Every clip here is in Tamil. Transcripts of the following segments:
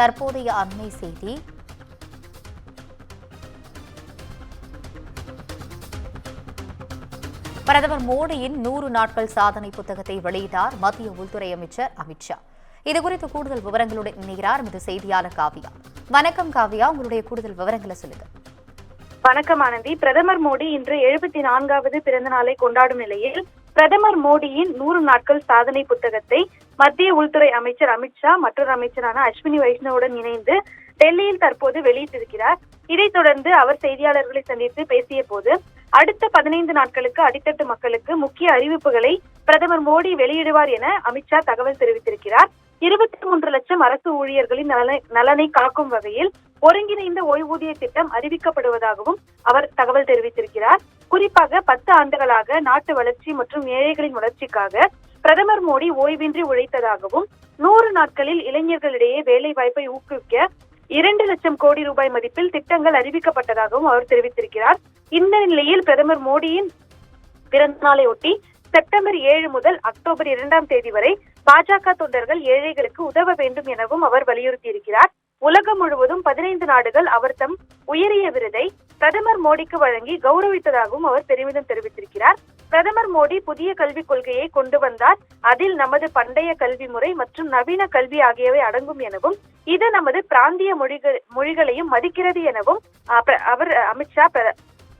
தற்போதைய அண்மை செய்தி. பிரதமர் மோடியின் நூறு நாட்கள் சாதனை புத்தகத்தை வெளியிட்டார் மத்திய உள்துறை அமைச்சர் அமித்ஷா இதுகுறித்து கூடுதல் விவரங்களுடன் இணைகிறார் எமது செய்தியாளர் காவியா. வணக்கம் காவியா உங்களுடைய கூடுதல் விவரங்களை சொல்லுங்க. வணக்கம் ஆனந்தி. பிரதமர் மோடி இன்று எழுபத்தி நான்காவது பிறந்த நாளை கொண்டாடும் நிலையில் பிரதமர் மோடியின் நூறு நாட்கள் சாதனை புத்தகத்தை மத்திய உள்துறை அமைச்சர் அமித்ஷா மற்றொரு அமைச்சரான அஸ்வினி வைஷ்ணவுடன் இணைந்து டெல்லியில் தற்போது வெளியிட்டிருக்கிறார். இதைத் தொடர்ந்து அவர் செய்தியாளர்களை சந்தித்து பேசிய போது அடுத்த பதினைந்து நாட்களுக்கு அடித்தட்டு மக்களுக்கு முக்கிய அறிவிப்புகளை பிரதமர் மோடி வெளியிடுவார் என அமித்ஷா தகவல் தெரிவித்திருக்கிறார். இருபத்தி மூன்று லட்சம் அரசு ஊழியர்களின் நலனை- நலனை காக்கும் வகையில் ஒருங்கிணைந்த ஓய்வூதிய திட்டம் அறிவிக்கப்படுவதாகவும் அவர் தகவல் தெரிவித்திருக்கிறார். குறிப்பாக பத்து ஆண்டுகளாக நாட்டு வளர்ச்சி மற்றும் ஏழைகளின் வளர்ச்சிக்காக பிரதமர் மோடி ஓய்வின்றி உழைத்ததாகவும் நூறு நாட்களில் இளைஞர்களிடையே வேலை வாய்ப்பை ஊக்குவிக்க இரண்டு லட்சம் கோடி ரூபாய் மதிப்பில் திட்டங்கள் அறிவிக்கப்பட்டதாகவும் அவர் தெரிவித்திருக்கிறார். இந்த நிலையில் பிரதமர் மோடியின் பிறந்த நாளை ஒட்டி செப்டம்பர் ஏழு முதல் அக்டோபர் இரண்டாம் தேதி வரை பாஜக தொண்டர்கள் ஏழைகளுக்கு உதவ வேண்டும் எனவும் அவர் வலியுறுத்தியிருக்கிறார். உலகம் முழுவதும் பதினைந்து நாடுகள் அவர் தம் உயரிய விருதை பிரதமர் மோடிக்கு வழங்கி கௌரவித்ததாகவும் அவர் பெருமிதம் தெரிவித்திருக்கிறார். பிரதமர் மோடி புதிய கல்விக் கொள்கையை கொண்டு வந்தார். அதில் நமது பண்டைய கல்வி முறை மற்றும் நவீன கல்வி ஆகியவை அடங்கும் எனவும் இது நமது பிராந்திய மொழிகள் மொழிகளையும் மதிக்கிறது எனவும் அவர் அமித்ஷா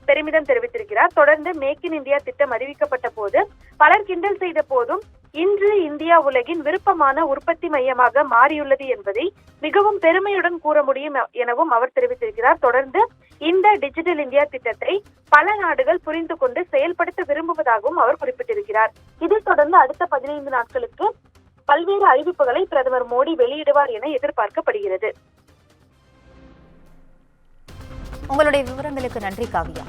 பெருமிதம் தெரிவித்திருக்கிறார். தொடர்ந்து மேக் இன் இந்தியா திட்டம் அறிவிக்கப்பட்ட போது பலர் கிண்டல் செய்த போதும் இன்று இந்தியா உலகின் விருப்பமான உற்பத்தி மையமாக மாறியுள்ளது என்பதை மிகவும் பெருமையுடன் கூற முடியும் எனவும் அவர் தெரிவித்திருக்கிறார். தொடர்ந்து இந்த டிஜிட்டல் இந்தியா திட்டத்தை பல நாடுகள் புரிந்து கொண்டு செயல்படுத்த விரும்புவதாகவும் அவர் குறிப்பிட்டிருக்கிறார். இதைத் தொடர்ந்து அடுத்த பதினைந்து நாட்களுக்கு பல்வேறு அறிவிப்புகளை பிரதமர் மோடி வெளியிடுவார் என எதிர்பார்க்கப்படுகிறது. உங்களுடைய விவரங்களுக்கு நன்றி காவியா.